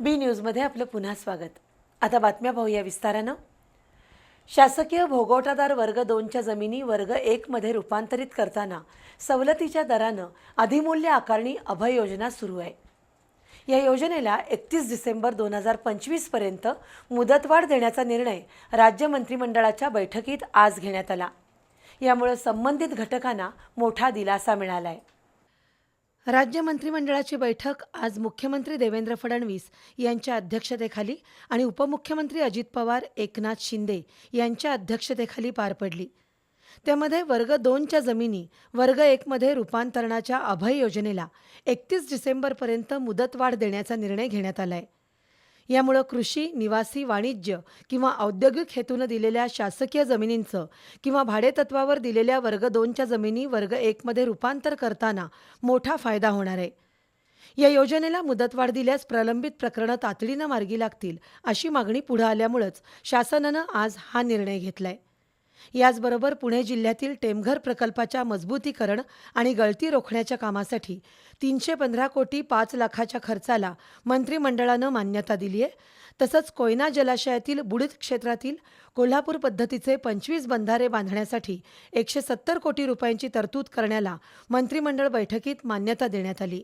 बी न्यूजमध्ये आपलं पुन्हा स्वागत. आता बातम्या पाहूया विस्तारानं. शासकीय भोगवटादार वर्ग दोनच्या जमिनी वर्ग एकमध्ये रूपांतरित करताना सवलतीच्या दरानं अधिमूल्य आकारणी अभय योजना सुरू आहे. या योजनेला एकतीस डिसेंबर दोन हजार पंचवीसपर्यंत मुदतवाढ देण्याचा निर्णय राज्य मंत्रिमंडळाच्या बैठकीत आज घेण्यात आला. यामुळे संबंधित घटकांना मोठा दिलासा मिळाला आहे राज्य मंत्रिमंडळाची बैठक आज मुख्यमंत्री देवेंद्र फडणवीस यांच्या अध्यक्षतेखाली आणि उपमुख्यमंत्री अजित पवार एकनाथ शिंदे यांच्या अध्यक्षतेखाली पार पडली. त्यामध्ये वर्ग दोनच्या जमिनी वर्ग एकमध्ये रूपांतरणाच्या अभय योजनेला एकतीस डिसेंबरपर्यंत मुदतवाढ देण्याचा निर्णय घेण्यात आला आहे यामुळं कृषी निवासी वाणिज्य किंवा औद्योगिक हेतूनं दिलेल्या शासकीय जमिनींचं किंवा भाडेतत्वावर दिलेल्या वर्ग दोनच्या जमिनी वर्ग एकमध्ये रूपांतर करताना मोठा फायदा होणार आहे. या योजनेला मुदतवाढ दिल्यास प्रलंबित प्रकरणं तातडीनं मार्गी लागतील अशी मागणी पुढं आल्यामुळंच शासनानं आज हा निर्णय घेतलाय. याचबरोबर पुणे जिल्ह्यातील टेमघर प्रकल्पाच्या मजबूतीकरण आणि गळती रोखण्याच्या कामासाठी तीनशे पंधरा कोटी पाच लाखाच्या खर्चाला मंत्रिमंडळानं मान्यता दिली आहे. तसंच कोयना जलाशयातील बुडीत क्षेत्रातील कोल्हापूर पद्धतीचे पंचवीस बंधारे बांधण्यासाठी एकशे सत्तर कोटी रुपयांची तरतूद करण्याला मंत्रिमंडळ बैठकीत मान्यता देण्यात आली.